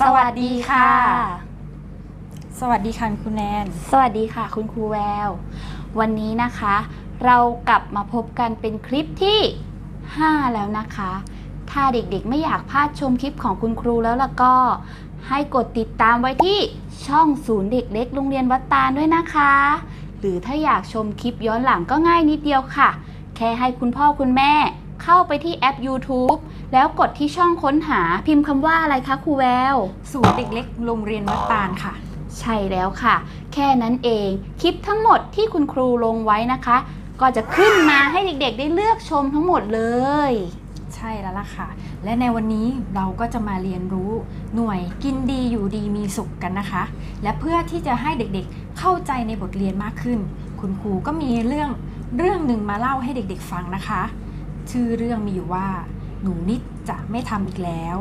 สวัสดีค่ะ สวัสดีค่ะคุณแนน สวัสดีค่ะ คุณครูแวว วันนี้นะคะ เรากลับมาพบกันเป็นคลิปที่ 5 แล้วนะคะ ถ้าเด็กๆไม่อยากพลาดชมคลิปของคุณครูแล้วล่ะก็ ให้กดติดตามไว้ที่ช่องศูนย์เด็กเล็กโรงเรียนวัดตาลด้วยนะคะ หรือถ้าอยากชมคลิปย้อนหลังก็ง่ายนิดเดียวค่ะ แค่ให้คุณพ่อคุณแม่ เข้าไปที่แอป YouTube แล้วกดที่ช่องค้นหาพิมพ์คำว่าอะไรคะครูแวว ศูนย์เด็กเล็กโรงเรียนวัดตาลค่ะ ใช่แล้วค่ะ แค่นั้นเอง คลิปทั้งหมดที่คุณครูลงไว้นะคะ ก็จะขึ้นมาให้เด็กๆ ได้เลือกชมทั้งหมดเลย ใช่แล้วล่ะค่ะ และในวันนี้เราก็จะมาเรียนรู้หน่วยกินดีอยู่ดีมีสุขกันนะคะ และเพื่อที่จะให้เด็กๆเข้าใจในบทเรียนมากขึ้น คุณครูก็มีเรื่องเรื่องหนึ่งมาเล่าให้เด็กๆฟังนะคะ ชื่อเรื่องมีอยู่ว่า หนูนิดจะไม่ทำอีกแล้ว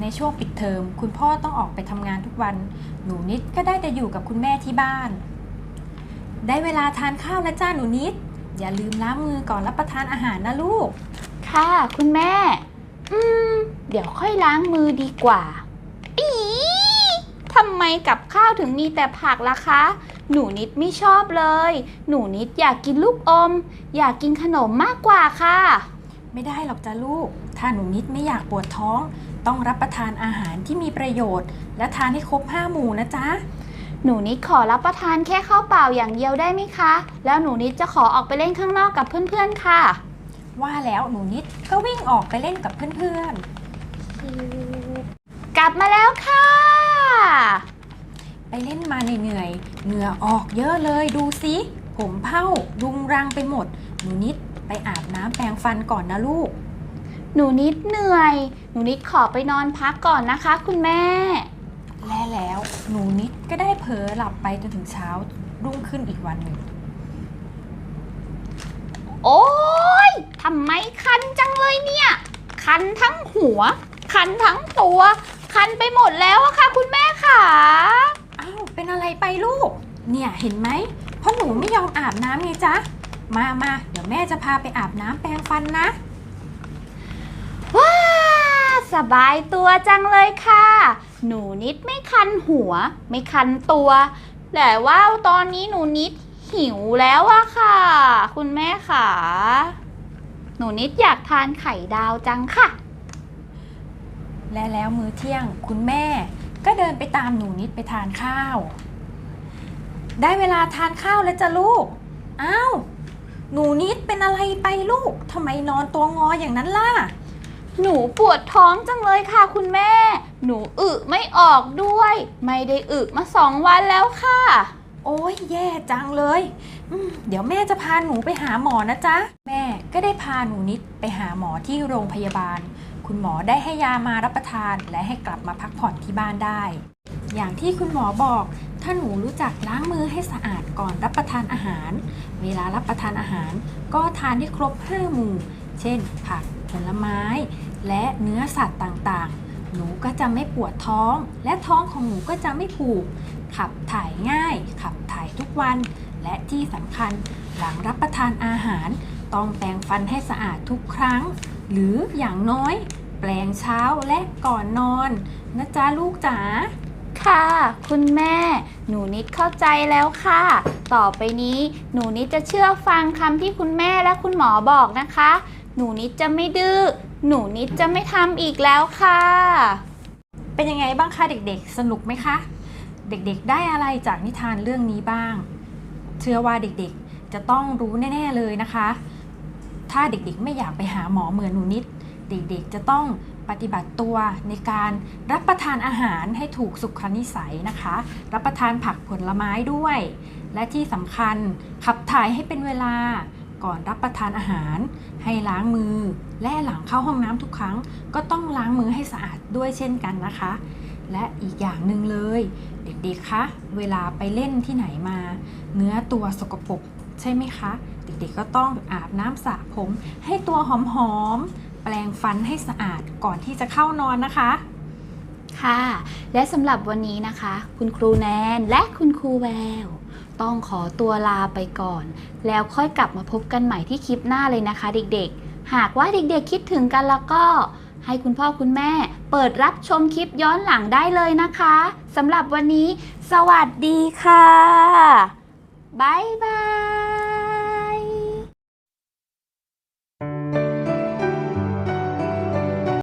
ในช่วงปิดเทอมคุณพ่อต้องออกไปทำงานทุกวัน หนูนิดก็ได้แต่อยู่กับคุณแม่ที่บ้าน ได้เวลาทานข้าวแล้วจ้าหนูนิด อย่าลืมล้างมือก่อนรับประทานอาหารนะลูก ค่ะคุณแม่ อืม เดี๋ยวค่อยล้างมือดีกว่า อีทำไมกับข้าวถึงมีแต่ผักล่ะคะ หนูนิดไม่ชอบเลย หนูนิดอยากกินลูกอม อยากกินขนมมากกว่าค่ะ ไม่ได้หรอกจ้าลูก ถ้าหนูนิดไม่อยากปวดท้อง ต้องรับประทานอาหารที่มีประโยชน์ และทานให้ครบห้าหมู่นะจ๊ะ หนูนิดขอรับประทานแค่ข้าวเปล่าอย่างเดียวได้ไหมคะ แล้วหนูนิดจะขอออกไปเล่นข้างนอกกับเพื่อนๆค่ะ ว่าแล้วหนูนิดก็วิ่งออกไปเล่นกับเพื่อนกลับมาแล้วค่ะๆ ไปเล่นมาเหนื่อยๆเหงื่อออกเยอะเลยดูสิผมเผ้ารุงรังไปหมด หนูนิดไปอาบน้ำแปรงฟันก่อนนะลูก หนูนิดเหนื่อย หนูนิดขอไปนอนพักก่อนนะคะ คุณแม่ และแล้วหนูนิดก็ได้เผลอหลับไปจนถึงเช้ารุ่งขึ้นอีกวันหนึ่ง โอ๊ยทำไมคันจังเลยเนี่ย คันทั้งหัว คันทั้งตัว คันไปหมดแล้วอะค่ะ คุณแม่ค่ะ อ้าวเป็นอะไรไปลูก เนี่ยเห็นไหมเพราะหนูไม่ยอมอาบน้ำไงจ๊ะ มามาเดี๋ยวแม่จะพาไปอาบน้ำแปรงฟันนะ ว้าสบายตัวจังเลยค่ะ หนูนิดไม่คันหัว ไม่คันตัว แต่ว่าตอนนี้หนูนิดหิวแล้วอะค่ะ คุณแม่ค่ะ หนูนิดอยากทานไข่ดาวจังค่ะ และแล้วมื้อเที่ยงคุณแม่ ก็เดินไปตามหนูนิดไปทานข้าว ได้เวลาทานข้าวแล้วจ้ะลูก อ้าว หนูนิดเป็นอะไรไปลูกทำไมนอนตัวงออย่างนั้นล่ะ หนูปวดท้องจังเลยค่ะคุณแม่ หนูอึไม่ออกด้วย ไม่ได้อึมาสองวันแล้วค่ะ โอ้ยแย่จังเลยอืมเดี๋ยวแม่จะพาหนูไปหาหมอนะจ๊ะ แม่ก็ได้พาหนูนิดไปหาหมอที่โรงพยาบาล คุณหมอได้ให้ยามารับประทาน และให้กลับมาพักผ่อนที่บ้านได้ อย่างที่คุณหมอบอก ถ้าหนูรู้จักล้างมือให้สะอาดก่อนรับประทานอาหาร เวลารับประทานอาหาร ก็ทานให้ครบห้าหมู่ เช่น ผัก ผลไม้ และเนื้อสัตว์ต่างๆ หนูก็จะไม่ปวดท้อง และท้องของหนูก็จะไม่ผูก ขับถ่ายง่าย ขับถ่ายทุกวัน และที่สำคัญหลังรับประทานอาหาร ต้องแปรงฟันให้สะอาดทุกครั้ง หรืออย่างน้อย แปรงเช้าและก่อนนอนนะจ๊ะลูกจ๋าค่ะ คุณแม่ หนูนิดเข้าใจแล้วค่ะ ต่อไปนี้ หนูนิดจะเชื่อฟังคำที่คุณแม่และคุณหมอบอกนะคะ หนูนิดจะไม่ดื้อหนูนิดจะไม่ทำอีกแล้วค่ะ เป็นยังไงบ้างคะเด็กๆ สนุกไหมคะ เด็กๆได้อะไรจากนิทานเรื่องนี้บ้าง เชื่อว่าเด็กๆจะต้องรู้แน่ ๆเลยนะคะ ถ้าเด็กๆ ไม่อยากไปหาหมอเหมือนหนูนิด เด็กๆ จะต้องปฏิบัติตัวในการรับประทานอาหารให้ถูกสุขนิสัยนะคะ รับประทานผักผลไม้ด้วย และที่สำคัญขับถ่ายให้เป็นเวลาก่อนรับประทานอาหาร ให้ล้างมือ และหลังเข้าห้องน้ำทุกครั้ง ก็ต้องล้างมือให้สะอาดด้วยเช่นกันนะคะ และอีกอย่างหนึ่งเลย เด็กๆคะเวลาไปเล่นที่ไหนมา เนื้อตัวสกปรกใช่ไหมคะ เด็กๆก็ต้องอาบน้ำสระผม ให้ตัวหอมๆ แปรงฟันให้สะอาดก่อนที่จะเข้านอนนะคะ ค่ะ และสำหรับวันนี้นะคะ คุณครูแนนและคุณครูแวว ต้องขอตัวลาไปก่อน แล้วค่อยกลับมาพบกันใหม่ที่คลิปหน้าเลยนะคะ เด็กๆ หากว่าเด็กๆคิดถึงกันแล้วก็ให้คุณพ่อคุณแม่เปิดรับชมคลิปย้อนหลังได้เลยนะคะสำหรับวันนี้ สวัสดีค่ะ บ๊ายบาย